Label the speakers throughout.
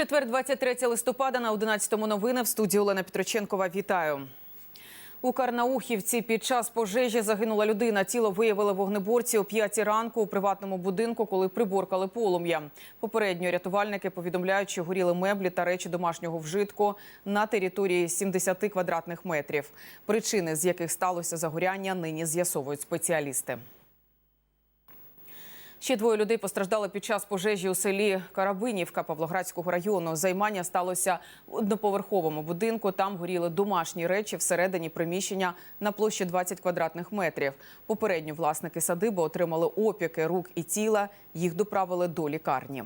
Speaker 1: Четвер, 23 листопада на 11-му новини в студії Олена Петроченкова. Вітаю. У Карнаухівці під час пожежі загинула людина. Тіло виявили вогнеборці о 5 ранку у приватному будинку, коли приборкали полум'я. Попередньо рятувальники повідомляють, що горіли меблі та речі домашнього вжитку на території 70 квадратних метрів. Причини, з яких сталося загоряння, нині з'ясовують спеціалісти. Ще двоє людей постраждали під час пожежі у селі Карабинівка Павлоградського району. Займання сталося в одноповерховому будинку. Там горіли домашні речі всередині приміщення на площі 20 квадратних метрів. Попередньо власники садиби отримали опіки рук і тіла. Їх доправили до лікарні.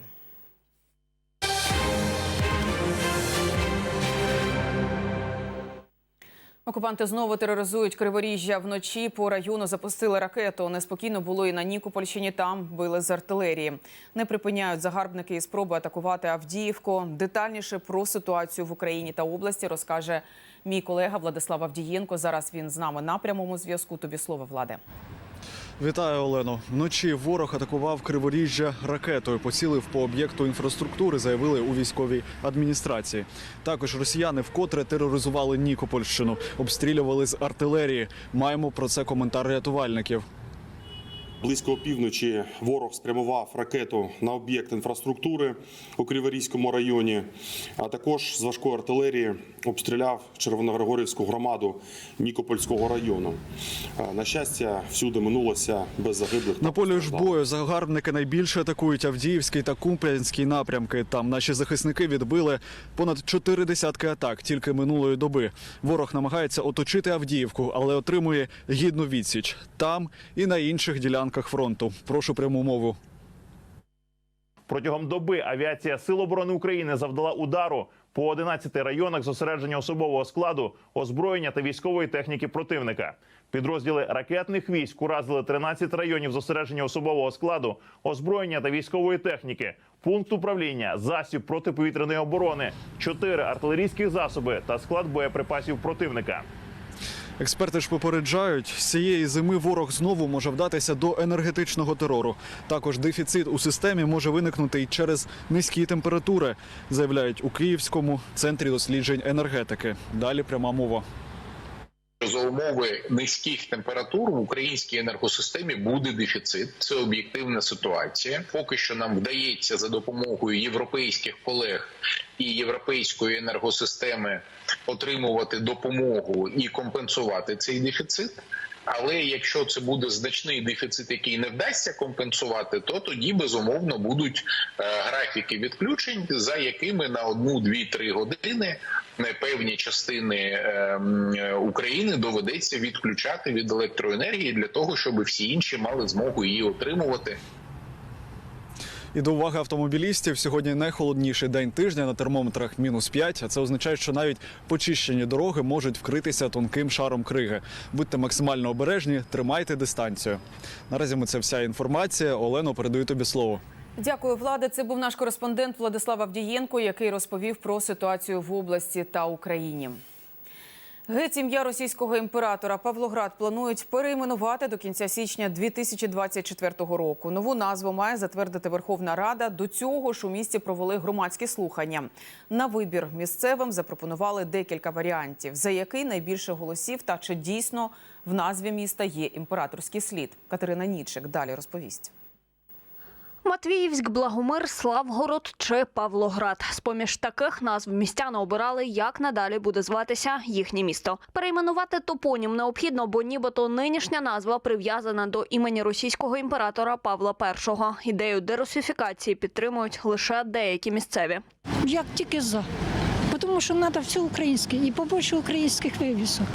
Speaker 1: Окупанти знову тероризують Криворіжжя. Вночі по району запустили ракету. Неспокійно було і на Нікопольщині. Там били з артилерії. Не припиняють загарбники і спроби атакувати Авдіївку. Детальніше про ситуацію в Україні та області розкаже мій колега Владислав Авдієнко. Зараз він з нами на прямому зв'язку. Тобі слово влади.
Speaker 2: Вітаю, Олено. Вночі ворог атакував Криворіжжя ракетою. Поцілив по об'єкту інфраструктури, заявили у військовій адміністрації. Також росіяни вкотре тероризували Нікопольщину, обстрілювали з артилерії. Маємо про це коментар рятувальників.
Speaker 3: Близько опівночі ворог спрямував ракету на об'єкт інфраструктури у Криворізькому районі, а також з важкої артилерії обстріляв Червоногригорівську громаду Нікопольського району. На щастя, всюди минулося без загиблих.
Speaker 2: На полі ж бою загарбники найбільше атакують Авдіївський та Куп'янський напрямки. Там наші захисники відбили понад чотири десятки атак тільки минулої доби. Ворог намагається оточити Авдіївку, але отримує гідну відсіч там і на інших ділянках фронту. Прошу пряму мову.
Speaker 4: Протягом доби авіація Сил оборони України завдала удару по 11 районах зосередження особового складу, озброєння та військової техніки противника. Підрозділи ракетних військ уразили 13 районів зосередження особового складу, озброєння та військової техніки, пункт управління, засіб протиповітряної оборони, 4 артилерійських засоби та склад боєприпасів противника.
Speaker 2: Експерти ж попереджають, з цієї зими ворог знову може вдатися до енергетичного терору. Також дефіцит у системі може виникнути й через низькі температури, заявляють у Київському центрі досліджень енергетики. Далі пряма мова.
Speaker 5: За умови низьких температур в українській енергосистемі буде дефіцит. Це об'єктивна ситуація. Поки що нам вдається за допомогою європейських колег і європейської енергосистеми отримувати допомогу і компенсувати цей дефіцит. Але якщо це буде значний дефіцит, який не вдасться компенсувати, то тоді безумовно будуть е, графіки відключень, за якими на одну, дві, три години певні частини е, м, е, України доведеться відключати від електроенергії для того, щоб всі інші мали змогу її отримувати.
Speaker 2: І до уваги автомобілістів сьогодні найхолодніший день тижня на термометрах мінус 5, а це означає, що навіть почищені дороги можуть вкритися тонким шаром криги. Будьте максимально обережні, тримайте дистанцію. Наразі ми це вся інформація. Олено, передаю тобі слово.
Speaker 1: Дякую, влади. Це був наш кореспондент Владислав Авдієнко, який розповів про ситуацію в області та Україні. Геть ім'я російського імператора Павлоград планують перейменувати до кінця січня 2024 року. Нову назву має затвердити Верховна Рада. До цього ж у місті провели громадські слухання. На вибір місцевим запропонували декілька варіантів, за який найбільше голосів та чи дійсно в назві міста є імператорський слід. Катерина Нічик далі розповість.
Speaker 6: Матвіївськ, Благомир, Славгород чи Павлоград. З-поміж таких назв містяни обирали, як надалі буде зватися їхнє місто. Перейменувати топонім необхідно, бо нібито нинішня назва прив'язана до імені російського імператора Павла І. Ідею дерусифікації підтримують лише деякі місцеві.
Speaker 7: Як тільки за. Тому що треба все українське і побольше українських вивісок,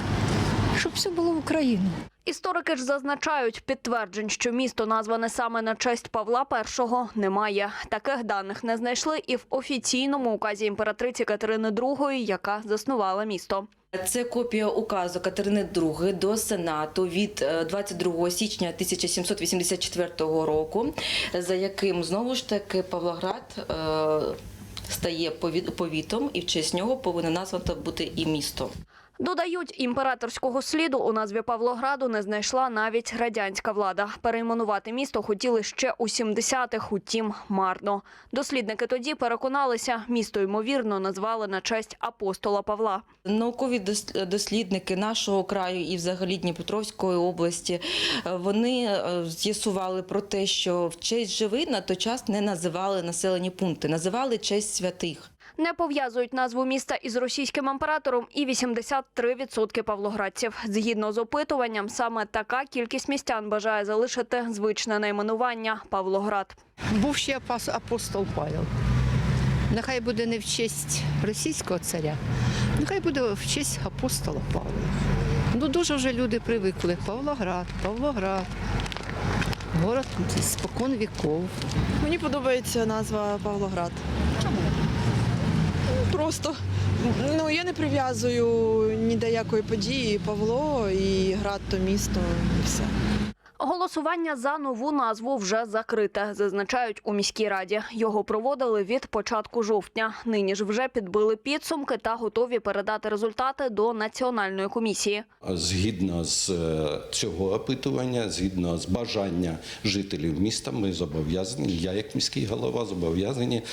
Speaker 7: щоб все було Україна.
Speaker 6: Історики ж зазначають, підтверджень, що місто назване саме на честь Павла І, немає. Таких даних не знайшли і в офіційному указі імператриці Катерини II, яка заснувала місто.
Speaker 8: Це копія указу Катерини II до Сенату від е, 22 січня 1784 року, за яким знову ж таки Павлоград е, стає пові- повітом, і в честь нього повинно названо бути і місто.
Speaker 6: Додають, імператорського сліду у назві Павлограду не знайшла навіть радянська влада. Перейменувати місто хотіли ще у 70-х, утім марно. Дослідники тоді переконалися, місто ймовірно назвали на честь апостола Павла.
Speaker 8: Наукові дос- дослідники нашого краю і взагалі Дніпропетровської області е, вони е, з'ясували про те, що в честь Живина той час не називали населені пункти, називали честь святих.
Speaker 6: Не пов'язують назву міста із російським імператором і 83% павлоградців. Згідно з опитуванням, саме така кількість містян бажає залишити звичне найменування Павлоград.
Speaker 9: Був ще апос- апостол Павел. Нехай буде не в честь російського царя, нехай буде в честь апостола Павла. Ну дуже вже люди привикли. Павлоград, Павлоград. Город спокон віков.
Speaker 10: Мені подобається назва Павлоград. Чому? Просто ну я не прив'язую ні до якої події Павло і град то місто і все.
Speaker 6: Голосування за нову назву вже закрите, зазначають у міській раді. Його проводили від початку жовтня. Нині ж вже підбили підсумки та готові передати результати до національної комісії.
Speaker 11: Згідно з е, цього опитування, згідно з бажання жителів міста, ми зобов'язані, я як міський голова зобов'язані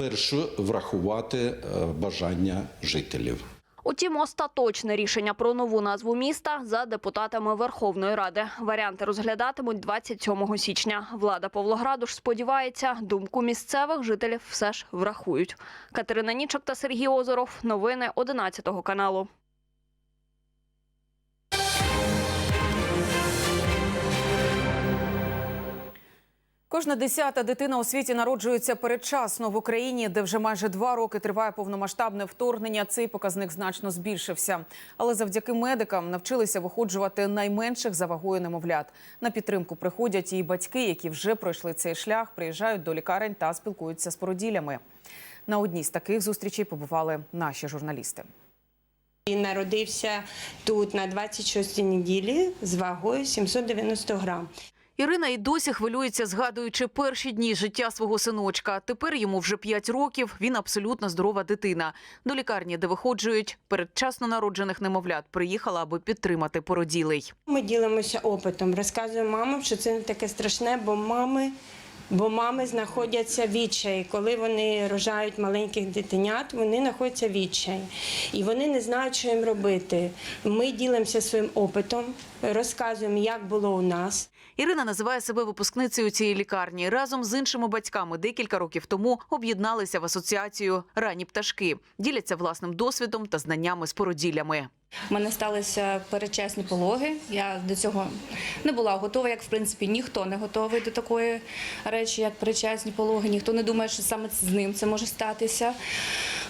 Speaker 11: м, перше врахувати е, бажання жителів.
Speaker 6: Утім, остаточне рішення про нову назву міста за депутатами Верховної Ради. Варіанти розглядатимуть 27 січня. Влада Павлограду ж сподівається, думку місцевих жителів все ж врахують. Катерина Нічок та Сергій Озоров. Новини 11 каналу.
Speaker 1: Кожна десята дитина у світі народжується передчасно в Україні, де вже майже два роки триває повномасштабне вторгнення. Цей показник значно збільшився. Але завдяки медикам навчилися виходжувати найменших за вагою немовлят. На підтримку приходять і батьки, які вже пройшли цей шлях, приїжджають до лікарень та спілкуються з породіллями. На одній з таких зустрічей побували наші журналісти.
Speaker 12: Він народився тут на 26-й неділі з вагою 790 грам.
Speaker 1: Ірина і досі хвилюється, згадуючи перші дні життя свого синочка. Тепер йому вже 5 років. Він абсолютно здорова дитина. До лікарні, де виходжують передчасно народжених немовлят, приїхала, аби підтримати породілий.
Speaker 12: Ми ділимося опитом, розказуємо мамам, що це не таке страшне, бо мами. Бо мами знаходяться в відчаї. Коли вони рожають маленьких дитинят, вони знаходяться в відчаї. І вони не знають, що їм робити. Ми ділимося своїм опитом, розказуємо, як було у нас.
Speaker 1: Ірина називає себе випускницею цієї лікарні. Разом з іншими батьками декілька років тому об'єдналися в асоціацію Ранні пташки, діляться власним досвідом та знаннями з породіллями.
Speaker 13: У мене сталися передчасні пологи. Я до цього не була готова, як в принципі ніхто не готовий до такої речі, як передчасні пологи. Ніхто не думає, що саме з ним це може статися.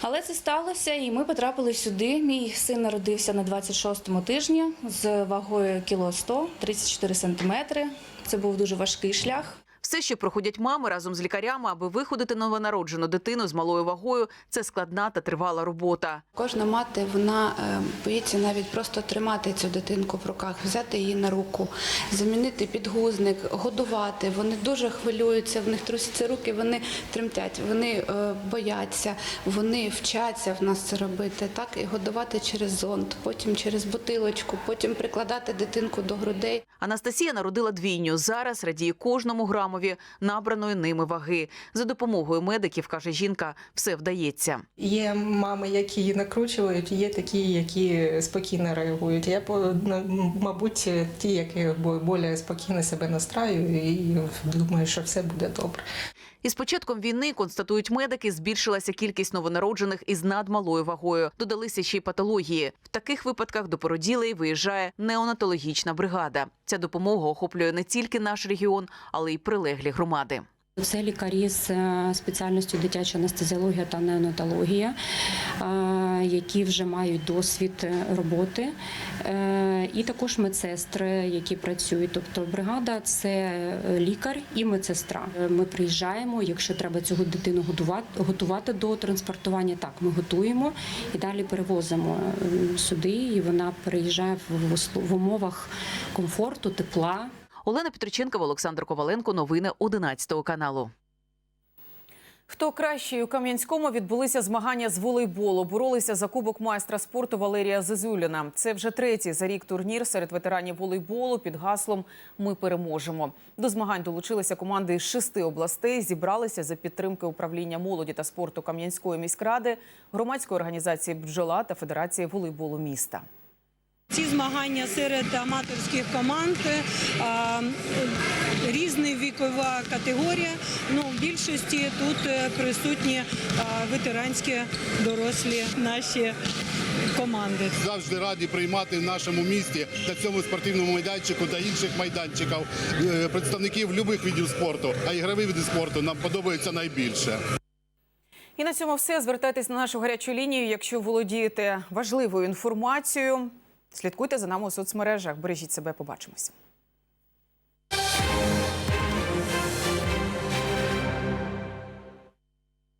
Speaker 13: Але це сталося, і ми потрапили сюди. Мій син народився на 26-му тижні з вагою кіло 100, 34 сантиметри. Це був дуже важкий шлях.
Speaker 1: Все, що проходять мами разом з лікарями, аби виходити новонароджену дитину з малою вагою, це складна та тривала робота.
Speaker 14: Кожна мати вона е, боїться навіть просто тримати цю дитинку в руках, взяти її на руку, замінити підгузник, годувати. Вони дуже хвилюються, в них трусяться руки, вони тремтять, вони е, бояться, вони вчаться в нас це робити. Так і годувати через зонт, потім через бутилочку, потім прикладати дитинку до грудей.
Speaker 1: Анастасія народила двійню. Зараз радіє кожному грамові набраної ними ваги. За допомогою медиків, каже жінка, все вдається.
Speaker 15: Є мами, які накручують, є такі, які спокійно реагують. Я мабуть, ті, які більш спокійно себе настраюю і думаю, що все буде добре.
Speaker 1: Із початком війни, констатують медики, збільшилася кількість новонароджених із надмалою вагою. Додалися ще й патології. В таких випадках до породілей виїжджає неонатологічна бригада. Ця допомога охоплює не тільки наш регіон, але й прилеглі громади.
Speaker 13: Це лікарі з е, спеціальністю дитяча анестезіологія та неонатологія, е, які вже мають досвід е, роботи, і також медсестри, які працюють. Тобто бригада це лікар і медсестра. Ми приїжджаємо, якщо треба цю дитину готувати до транспортування, так ми готуємо і далі перевозимо сюди. І вона переїжджає в умовах комфорту, тепла.
Speaker 1: Олена Петриченкова, Олександр Коваленко. Новини 11 каналу. Хто кращий у Кам'янському відбулися змагання з волейболу. Боролися за кубок майстра спорту Валерія Зизуліна. Це вже третій за рік турнір серед ветеранів волейболу під гаслом Ми переможемо. До змагань долучилися команди із шести областей. Зібралися за підтримки управління молоді та спорту Кам'янської міськради, громадської організації Бджола та Федерації волейболу міста.
Speaker 16: Ці змагання серед аматорських команд а, різна вікова категорія. Ну, в більшості тут е, присутні ветеранські дорослі наші команди.
Speaker 17: Завжди раді приймати в нашому місті на цьому спортивному майданчику та інших майданчиків е, представників любих видів спорту, а ігрові види спорту нам подобаються найбільше.
Speaker 1: І на цьому все. Звертайтесь на нашу гарячу лінію, якщо володієте важливою інформацією. Слідкуйте за нами у соцмережах. Бережіть себе. Побачимось.